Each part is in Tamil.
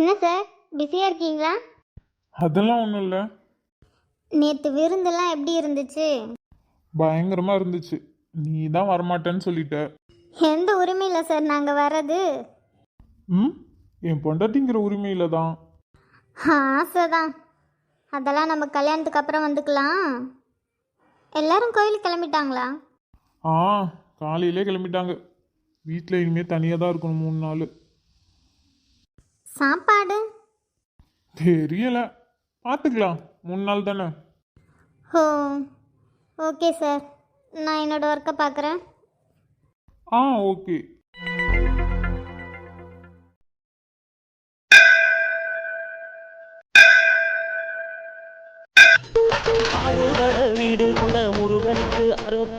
என்ன சார் பிஸியாக இருக்கீங்களா? அதெல்லாம் ஒன்றும் இல்லை. நேற்று விருந்தெல்லாம் எப்படி இருந்துச்சு? பயங்கரமாக இருந்துச்சு. நீ தான் வரமாட்டேன்னு சொல்லிட்ட. எந்த உரிமையில் சார் நாங்கள் வர்றது? ம்? என் பொண்டாட்டிங்கிற உரிமையில் தான். ஆசை தான். அதெல்லாம் நம்ம கல்யாணத்துக்கு அப்புறம் வந்துக்கலாம். எல்லாரும் கோயிலுக்கு கிளம்பிட்டாங்களா? ஆ காலையிலே கிளம்பிட்டாங்க. வீட்டில் இனிமேல் தனியாக தான் இருக்கணும் மூணு நாள். சாப்பாடு? தெரியல. பார்த்துக்கலாம் மூணு நாள் தானே? Oh okay sir. நான் என்னோட ஒர்க்கை பார்க்குறேன் ஆ ஓகே. ஆறுபட வீடு கொண்ட முருகனுக்கு அறுபது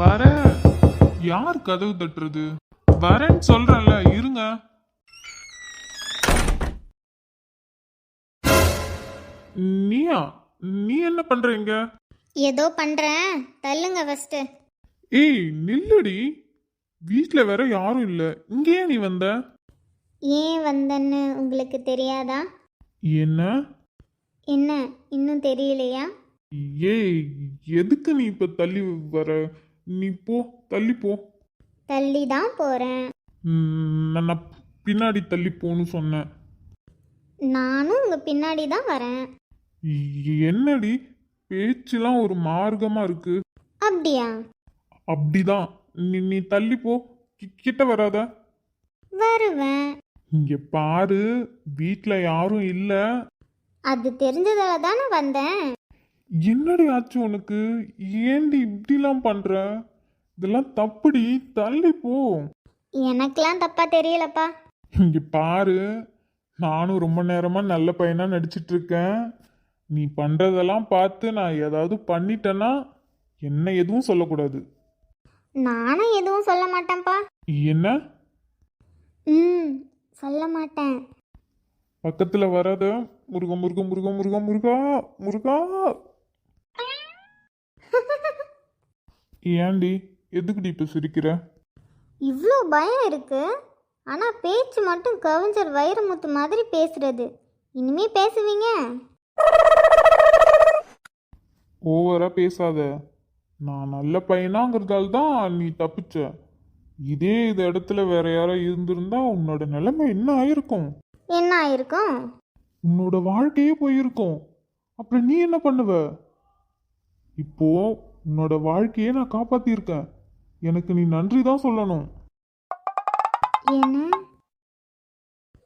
வர. யார் கதவு தட்டுறது? வரேன்னு சொல்றேன்ல இருங்க. நீயா? நீ என்ன பண்றீங்க ஏதோ பண்ணுறேன் தள்ளுங்க ஃபஸ்ட்டு ஏய் நில்லுடி. வீட்ல வேற யாரும் இல்ல. இங்கே நீ வந்த? ஏன் வந்தேன்னு உங்களுக்கு தெரியாதா? என்ன? என்ன? இன்னும் தெரியலையா? ஏய் எதுக்கு நீ இப்ப தள்ளி வர? நீ போ தள்ளி போ. தள்ளி தான் போகிறேன் நான் பின்னாடி தள்ளி போன்னு சொன்னேன். நானும் உங்கள் பின்னாடி தான் வரேன் என்னடி? பேச்சுலாம் ஒரு மார்க்கமா இருக்கு. அப்படியா? அப்படிதான். நீ நீ தள்ளி போ. கி- கிட்ட வராத. வருவேன். இங்க பாரு வீட்ல யாரும் இல்ல. அது தெரிஞ்சதால தானே வந்தேன். என்னடி ஆச்சு உனக்கு? ஏண்டி இப்படிலாம் பண்ற? இதெல்லாம் தப்புடி தள்ளி போ. எனக்கெல்லாம் தப்பாக தெரியலப்பா. இங்க பாரு நானும் ரொம்ப நேரமா நல்ல பையனா நடிச்சிட்டு இருக்கேன் நீ பண்றதெல்லாம் பார்த்து நான் ஏதாவது பண்ணிட்டேன்னா என்ன எதுவும் சொல்லக்கூடாது. நானும் எதுவும் சொல்ல மாட்டேன்ப்பா. என்ன? ம் சொல்ல மாட்டேன். பக்கத்துல வராத முருகா முருகா முருகா முருகா முருகா முருகா. ஏண்டி எதுக்குடி இப்ப சிரிக்கிற? இவ்வளோ பயம் இருக்கு. ஆனால் பேச்சு மட்டும் கவிஞர் வைரமுத்து மாதிரி பேசுறது. இனிமே பேசுவீங்க? ஓவரா பேசாத. நான் நல்ல பையனாங்கிறதால தான் நீ தப்பிச்ச. இதே இது இடத்துல வேற யாரோ இருந்திருந்தா உன்னோட நிலைமை என்ன ஆயிருக்கும்? என்ன ஆயிருக்கும்? உன்னோட வாழ்க்கையே போயிருக்கும். அப்புறம் நீ என்ன பண்ணுவ? இப்போ உன்னோட வாழ்க்கையே நான் காப்பாத்திருக்கேன். எனக்கு நீ நன்றி தான் சொல்லணும். என்ன?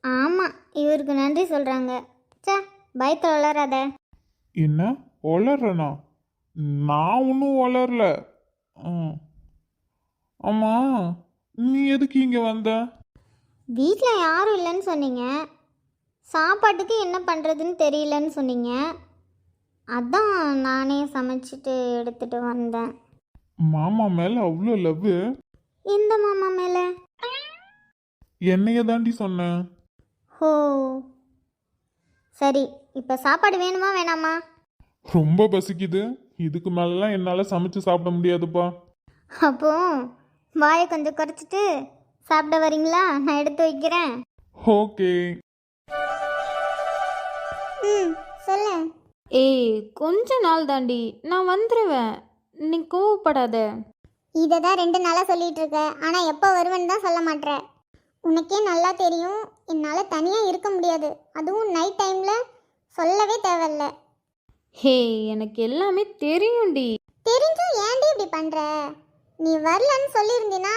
ஆமாம் இவருக்கு நன்றி சொல்கிறாங்க சே பயத்தில் வளராத. என்ன? வளர்றனா? நான் ஒன்றும் வளரல. ம். ஆமா நீ எதுக்கு இங்க வந்த? வீட்டில் யாரும் இல்லைன்னு சொன்னீங்க. சாப்பாட்டுக்கு என்ன பண்ணுறதுன்னு தெரியலன்னு சொன்னீங்க. அதான் நானே சமைச்சிட்டு எடுத்துட்டு வந்தேன். மாமா மேல அவ்வளோ லவ் எந்த மாமா மேலே? என்னைய தாண்டி சொன்னேன் ஹோ. சரி இப்போ சாப்பாடு வேணுமா வேணாமா? ரொம்ப பசிக்குது. இதுக்கு மேலலாம் என்னால் சமைச்சு சாப்பிட முடியாதுப்பா. அப்போ வாயை கொஞ்சம் குறைச்சிட்டு சாப்பிட வரீங்களா? நான் எடுத்து வைக்கிறேன். ஓகே. ஏய் கொஞ்ச நாள் தாண்டி நான் வந்துடுவேன் நீ கோவப்படாத. இதை தான் ரெண்டு நாளாக சொல்லிட்டு இருக்க. ஆனால் எப்போ வருவேன்னு தான் சொல்ல மாட்ற. உனக்கே நல்லா தெரியும். என்னால் தனியாக இருக்க முடியாது. அதுவும் நைட் டைமில் சொல்லவே தேவையில்ல. ஹே எனக்கு எல்லாமே தெரியும்டி. தெரிஞ்சும் ஏன்டி இப்படி பண்ணுற நீ வரலன்னு சொல்லியிருந்தீன்னா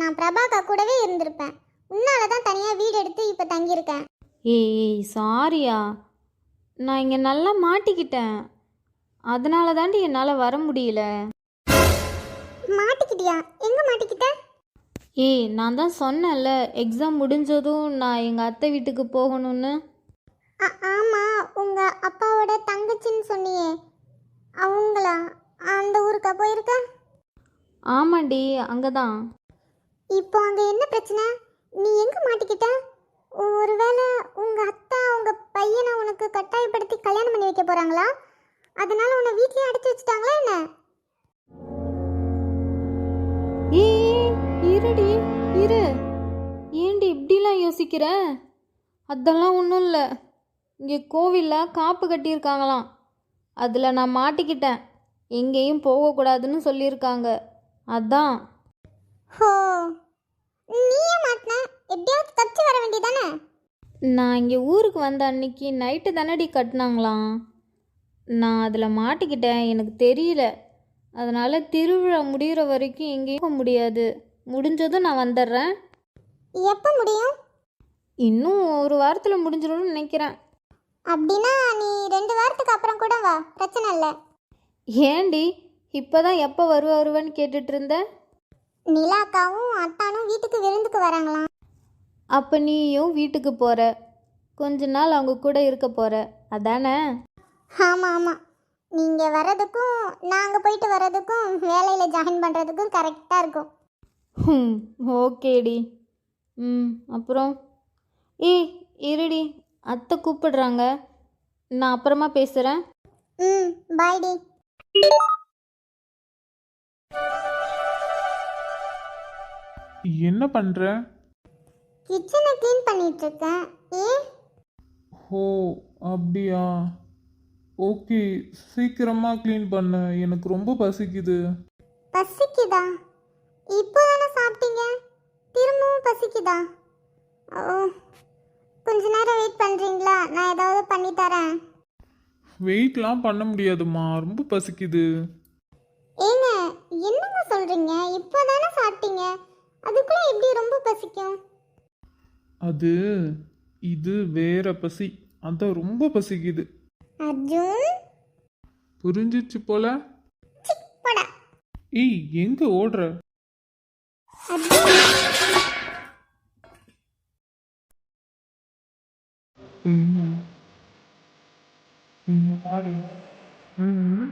நான் பிரபாகா கூடவே இருந்திருப்பேன். உன்னால தான் தனியாக வீடு எடுத்து இப்போ தங்கியிருக்கேன். ஏய் சாரியா நான் இங்கே நல்லா மாட்டிக்கிட்டேன். அதனால தாண்டி என்னால் வர முடியல. மாட்டிக்கிட்டியா? எங்கே மாட்டிக்கிட்ட? ஏய் நான் தான் சொன்னேன்ல எக்ஸாம் முடிஞ்சதும் நான் எங்கள் அத்தை வீட்டுக்கு போகணும்னு. ஆ- ஆமா உங்க அப்பாவோட தங்கச்சின்னு சொன்னியே. அவங்களா? அந்த ஊருக்கா போயிருக்க? ஆமாண்டி அங்கே தான் இப்போ அங்க என்ன பிரச்சனை? நீ எங்க மாட்டிக்கிட்ட? ஒருவேளை போறாங்களா? அதனால உன்னை வீட்லயே அடைச்சு வச்சுட்டாங்களா என்ன? ஏய் இருடி இரு. ஏண்டி இப்படிலாம் யோசிக்கிற? அதெல்லாம் ஒன்றும் இல்லை. இங்கே கோவிலில் காப்பு கட்டியிருக்காங்களாம். அதில் நான் மாட்டிக்கிட்டேன். எங்கேயும் போகக்கூடாதுன்னு சொல்லியிருக்காங்க. அதான். ஹோ நீயே மாட்டின? எப்படியாவது தப்பிச்சு வர வேண்டியதானே? நான் இங்கே ஊருக்கு வந்த அன்னைக்கு நைட்டு தானடி கட்டினாங்களாம். நான் அதில் மாட்டிக்கிட்டேன் எனக்கு தெரியல. அதனால் திருவிழா முடிகிற வரைக்கும் எங்கேயும் போக முடியாது. முடிஞ்சதும் நான் வந்துடுறேன். எப்போ முடியும்? இன்னும் ஒரு வாரத்தில் முடிஞ்சிடும்னு நினைக்கிறேன். அப்படின்னா நீ ரெண்டு வாரத்துக்கு அப்புறம் கூட வா. பிரச்சனை இல்லை. ஏண்டி இப்போ தான் எப்போ வருவ வருவேன்னு கேட்டுட்டு இருந்த? நிலாக்காவும் அத்தானும் வீட்டுக்கு விருந்துக்கு வராங்களாம். அப்போ நீயும் வீட்டுக்கு போகிற கொஞ்ச நாள் அவங்க கூட இருக்க போகிற அதானே? ஆமாம் ஆமாம் நீங்கள் வர்றதுக்கும் நாங்கள் போயிட்டு வர்றதுக்கும் வேலையில் ஜாயின் பண்ணுறதுக்கும் கரெக்டாக இருக்கும். ம் ஓகேடி. ம் அப்புறம்? ஏய் இருடி. அத்தை கூப்பிடுறாங்க. நான் அப்புறமா பேசுகிறேன் ம் பாய் டி. என்ன பண்ற? கிச்சனை க்ளீன் பண்ணிட்டு இருக்கேன். ஏன்? ஓ அப்படியா? ஓகே சீக்கிரமா க்ளீன் பண்ணு. எனக்கு ரொம்ப பசிக்குது. பசிக்குதா? இப்போ தானே சாப்பிட்டீங்க? திரும்பவும் பசிக்குதா? ஓ கொஞ்ச நேரம் வெயிட் பண்ணுறீங்களா நான் ஏதாவது பண்ணி தரேன். வெயிட்லாம் பண்ண முடியாதும்மா. ரொம்ப பசிக்குது. ஏங்க என்னங்க சொல்கிறீங்க இப்போ தானே சாப்பிட்டீங்க. அதுக்குள்ளே எப்படி ரொம்ப பசிக்கும்? அது இது வேற பசி. அதான் ரொம்ப பசிக்குது. அர்ஜுன் புரிஞ்சிச்சு போல படா ஏய் எங்க ஓடுற அர்ஜுன் ம். ம், பாரு. ம்.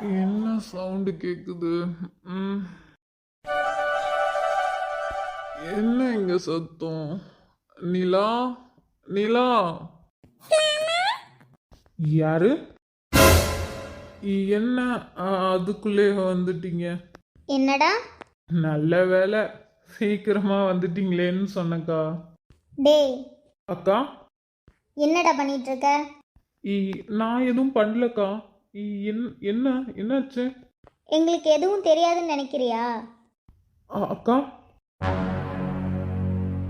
என்ன சவுண்டு கேக்குது? ம். என்ன இங்க சத்தம்? நிலா? நிலா? யாரு? என்ன? அதுக்குள்ளே வந்துட்டீங்க. என்னடா? நல்ல வேலை சீக்கிரமா வந்துட்டீங்களேன்னு சொன்னக்கா. டேய். அக்கா? என்னடா பண்ணிட்டு இருக்க? இ- நான் எதுவும் பண்ணலக்கா. என்- என்ன என்னாச்சு? எங்களுக்கு எதுவும் தெரியாதுன்னு நினைக்கிறியா? அக்கா?